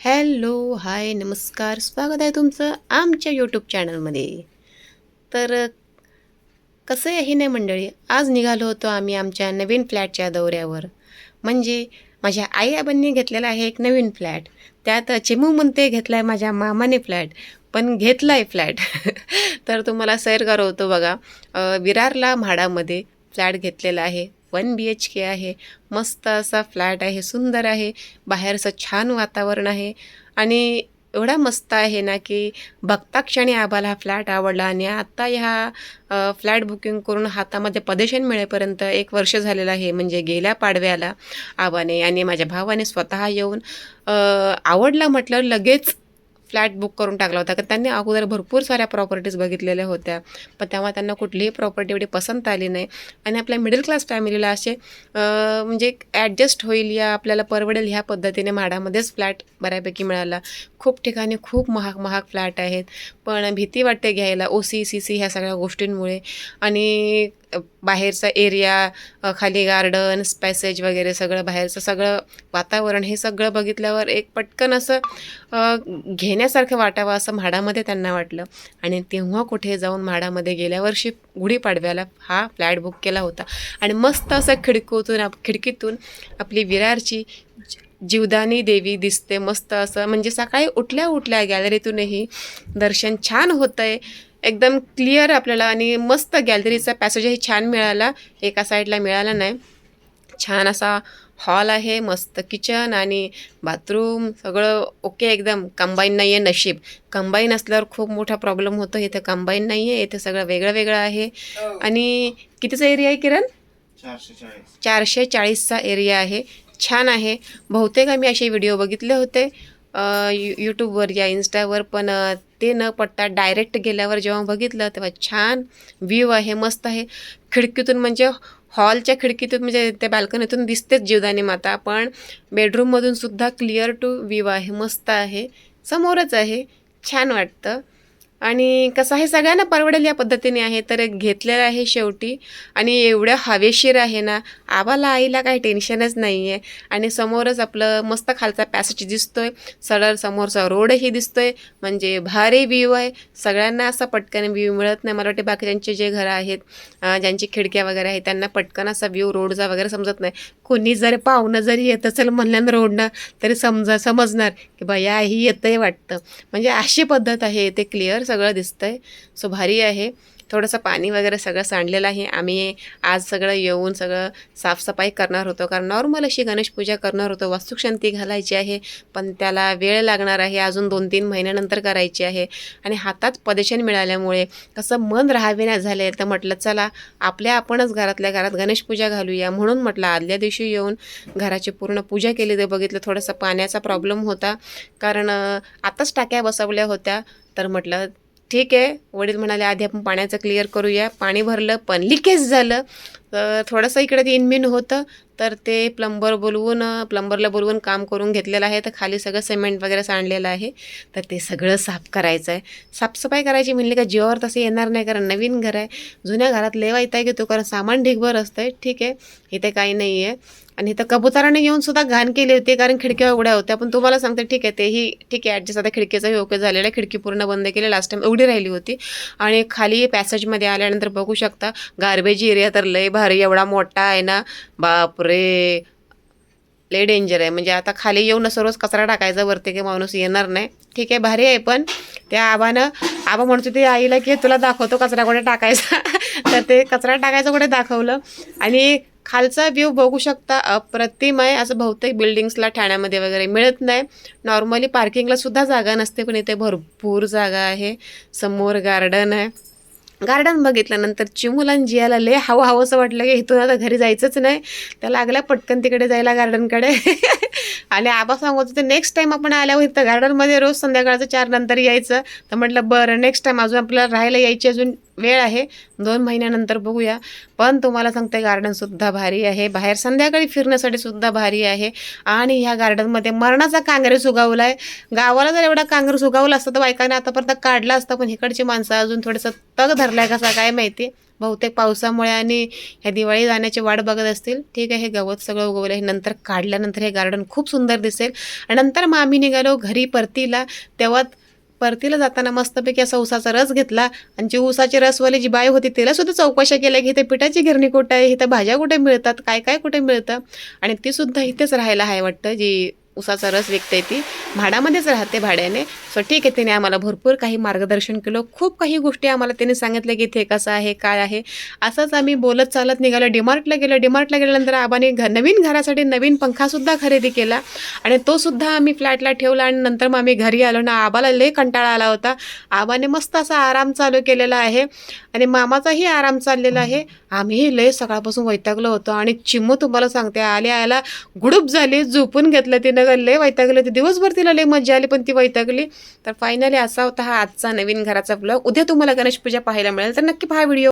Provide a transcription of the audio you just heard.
Hello hi नमस्कार. स्वागत आहे तुमचं आमच्या यूट्यूब चॅनलमध्ये तर कसं आहे नाही मंडळी? आज निघालो होतो आम्ही आमच्या नवीन फ्लॅटच्या दौऱ्यावर. म्हणजे माझ्या आई आबांनी घेतलेला आहे एक नवीन फ्लॅट त्यात चिमू म्हणते घेतला आहे माझ्या मामाने फ्लॅट पण घेतला आहे फ्लॅट तर तुम्हाला सैर करवतो बघा. विरारला म्हाडामध्ये फ्लॅट घेतलेला आहे. वन बी एच के आहे. मस्त असा फ्लॅट आहे सुंदर आहे. बाहेरचं छान वातावरण आहे. आणि एवढा मस्त आहे ना की बघता क्षणी हा फ्लॅट आवडला आणि आत्ता ह्या फ्लॅट बुकिंग करून हातामध्ये पदेशन मिळेपर्यंत एक वर्ष झालेलं आहे. म्हणजे गेल्या पाडव्याला आवाने आणि माझ्या भावाने स्वतः येऊन आवडला म्हटलं लगेच. फ्लॅट बुक करून टाकला होता. कारण त्यांनी अगोदर भरपूर साऱ्या प्रॉपर्टीज बघितलेल्या होत्या. पण तेव्हा त्यांना कुठलीही प्रॉपर्टी एवढी पसंत आली नाही. आणि आपल्या मिडल क्लास फॅमिलीला असे म्हणजे ॲडजस्ट होईल या आपल्याला परवडेल ह्या पद्धतीने म्हाडामध्येच फ्लॅट बऱ्यापैकी मिळाला. खूप ठिकाणी खूप महाग महाग फ्लॅट आहेत. पण भीती वाटते घ्यायला. ओ सी सी सी ह्या सगळ्या गोष्टींमुळे. आणि बाहेरचा एरिया खाली गार्डन पॅसेज वगैरे सगळं बाहेरचं सगळं वातावरण हे सगळं बघितल्यावर एक पटकन असं घेण्यासारखं वाटावं असं म्हाडामध्ये त्यांना वाटलं. आणि तेव्हा कुठे जाऊन म्हाडामध्ये गेल्या वर्षी गुढीपाडव्याला हा फ्लॅट बुक केला होता. आणि मस्त असं खिडकीतून आप खिडकीतून आपली विरारची जीवदानी देवी दिसते. मस्त असं म्हणजे सकाळी उठल्या उठल्या गॅलरीतूनही दर्शन छान होतं आहे एकदम क्लिअर आपल्याला आणि मस्त गॅलरीचा पॅसेजही छान मिळाला. एका साईडला मिळाला नाही. छान असा हॉल आहे मस्त किचन आणि बाथरूम सगळं ओके एकदम. कंबाईन नाही आहे नशीब. कंबाईन असल्यावर खूप मोठा प्रॉब्लेम होतो. इथे कंबाईन नाही आहे इथे सगळं वेगळं वेगळं आहे. आणि कितीचा एरिया आहे किरण? चारशे चाळीस. चारशे चाळीसचा एरिया आहे. छान आहे. बहुतेक आम्ही असे व्हिडिओ बघितले होते. यूट्यूबवर या इन्स्टावर पण ते न पडता डायरेक्ट गेल्यावर जेव्हा बघितलं तेव्हा छान व्ह्यू आहे मस्त आहे. खिडकीतून म्हणजे हॉलच्या खिडकीतून म्हणजे त्या बाल्कनीतून दिसतेच जीवदानी माता पण बेडरूममधून सुद्धा क्लिअर टू व्ह्यू आहे मस्त आहे. समोरच आहे. छान वाटतं. आणि कसं आहे सगळ्यांना परवडेल या पद्धतीने आहे तर घेतलेलं आहे शेवटी. आणि एवढं हवेशीर आहे ना आबाला आईला काही टेन्शनच नाही आहे आणि समोरच आपलं मस्त खालचा पॅसेज दिसतोय. सरळ समोरचा रोडही दिसतोय. म्हणजे भारी व्ह्यू आहे. सगळ्यांना असा पटकन व्ह्यू मिळत नाही. मला वाटते बाकीच्यांचे जे घरं आहेत ज्यांची खिडक्या वगैरे आहेत त्यांना पटकन असा व्ह्यू रोडचा वगैरे समजत नाही. कोणी जरी पाहुणं जरी येत असेल म्हणल्यानं रोडनं तरी समजा समजणार की बाया ही येतंय वाटतं. म्हणजे अशी पद्धत आहे ते क्लिअर सगळं दिसतंय. सो भारी आहे. थोडंसं पाणी वगैरे सगळं सांडलेलं आहे. आम्ही आज सगळं येऊन सगळं साफसफाई करणार होतो. कारण नॉर्मल अशी गणेशपूजा करणार होतो. वास्तुशांती घालायची आहे. पण त्याला वेळ लागणार आहे. अजून दोन तीन महिन्यानंतर करायची आहे. आणि हातात पदेशन मिळाल्यामुळे कसं मन राहावेना झाले तर म्हटलं चला आपल्या आपणच घरातल्या घरात गणेशपूजा घालूया. म्हणून म्हटलं आदल्या दिवशी येऊन घराची पूर्ण पूजा केली ते बघितलं थोडंसं पाण्याचा प्रॉब्लेम होता. कारण आताच टाक्या बसवल्या होत्या. तर म्हटलं ठीक आहे. वडील म्हणाले आधी आपण पाण्याचं क्लिअर करूया. पाणी भरलं पण लिकेज झालं. तर थोडंसं इकडे ते इनमिन होतं तर ते प्लंबर बोलवून प्लंबरला बोलवून काम करून घेतलेलं आहे. तर खाली सगळं सिमेंट वगैरे सांडलेलं आहे. तर ते सगळं साफ करायचं आहे साफसफाई करायची म्हणली का जीवावर तसं येणार नाही कारण नवीन घर आहे. जुन्या घरात लेवा येता घेतो कारण सामान ढिगभर असतं आहे ठीक आहे इथे काही नाही आहे आणि इथं कबुतराने येऊन सुद्धा घाण केली होती कारण खिडक्या उघड्या होत्या. पण तुम्हाला सांगते ठीक आहे तेही ठीक आहे ॲडजस्ट आता खिडकीचाही ओके झालेला आहे. खिडकी पूर्ण बंद केली. लास्ट टाइम एवढी राहिली होती. आणि खाली पॅसेजमध्ये आल्यानंतर बघू शकता गार्बेज एरिया तर लय भारी एवढा मोठा आहे ना? बापरे. लय डेंजर आहे. म्हणजे आता खाली येऊन सर्वच कचरा टाकायचा वरती काही माणूस येणार नाही. ठीक आहे भारी आहे पण त्या आबानं आबा म्हणतो ते आईला की तुला दाखवतो कचरा कुठे टाकायचा. तर ते कचरा टाकायचं कुठे दाखवलं? आणि खालचा व्ह्यू बघू शकता अप्रतिम आहे. असं बहुतेक बिल्डिंग्सला ठाण्यामध्ये वगैरे मिळत नाही. नॉर्मली पार्किंगला सुद्धा जागा नसते पण इथे भरपूर जागा आहे. समोर गार्डन आहे. गार्डन बघितल्यानंतर चिमुलान जियाला लय हवं हवंसं वाटलं की इथून आता घरी जायचंच नाही. त्या लागल्या पटकन तिकडे जायला गार्डनकडे. आणि आबा सांगत होते नेक्स्ट टाईम आपण आल्यावर इथं गार्डनमध्ये रोज संध्याकाळचं चार नंतर यायचं. तर म्हटलं बरं नेक्स्ट टाईम अजून आपल्याला राहायला यायची अजून वेळ आहे. दोन महिन्यानंतर बघूया. पण तुम्हाला सांगते गार्डनसुद्धा भारी आहे. बाहेर संध्याकाळी फिरण्यासाठी सुद्धा भारी आहे. आणि ह्या गार्डनमध्ये मरणाचा काँग्रेस उगावला आहे गावाला जर एवढा काँग्रेस उगावला असता तर बायकाने आतापर्यंत काढला असता पण इकडची माणसं अजून थोडंसं तग धरलाय कसा काय माहिती? बहुतेक पावसामुळे आणि ह्या दिवाळी जाण्याची वाट बघत असतील. ठीक आहे हे गवत सगळं उगवलं आहे नंतर काढल्यानंतर हे गार्डन खूप सुंदर दिसेल. आणि नंतर मग आम्ही निघालो घरी परतीला. तेव्हा परतीला जाताना मस्तपैकी असा उसाचा रस घेतला. आणि जी उसाची रसवाली जी बाई होती तिला सुद्धा चौकशा केल्या की इथे पिठाची गिरणी कुठं आहे इथं भाज्या कुठे मिळतात काय काय कुठे मिळतं. आणि ती सुद्धा इथेच राहायला आहे वाटतं जी उसाचा रस विकते ती. भाड्यामध्येच राहते भाड्याने. सो ठीक आहे तिने आम्हाला भरपूर काही मार्गदर्शन केलं. खूप काही गोष्टी आम्हाला तिने सांगितलं की इथे कसं आहे काय आहे. असंच आम्ही बोलत चालत निघालो. डिमार्टला गेलो. डिमार्टला गेल्यानंतर आबाने घ नवीन घरासाठी नवीन पंखासुद्धा खरेदी केला. आणि तोसुद्धा आम्ही फ्लॅटला ठेवला आणि नंतर मग आम्ही घरी आलो. ना आबाला लय कंटाळा आला होता. आबाने मस्त असा आराम चालू केलेला आहे. आणि मामाचाही आराम चाललेला आहे. आम्ही लय सकाळपासून वैतागलो होतो. आणि चिमू तुम्हाला सांगते आल्या आल्या गुडूप झाली. झोपून घेतलं तिनं. वैतागलं लय वैतागलं ते दिवसभर तिला लय मजा आली पण ती वैतागली. तर फायनली असा होता हा आजचा नवीन घराचा ब्लॉग उद्या तुम्हाला गणेश पूजा पाहायला मिळेल. तर नक्की पहा व्हिडिओ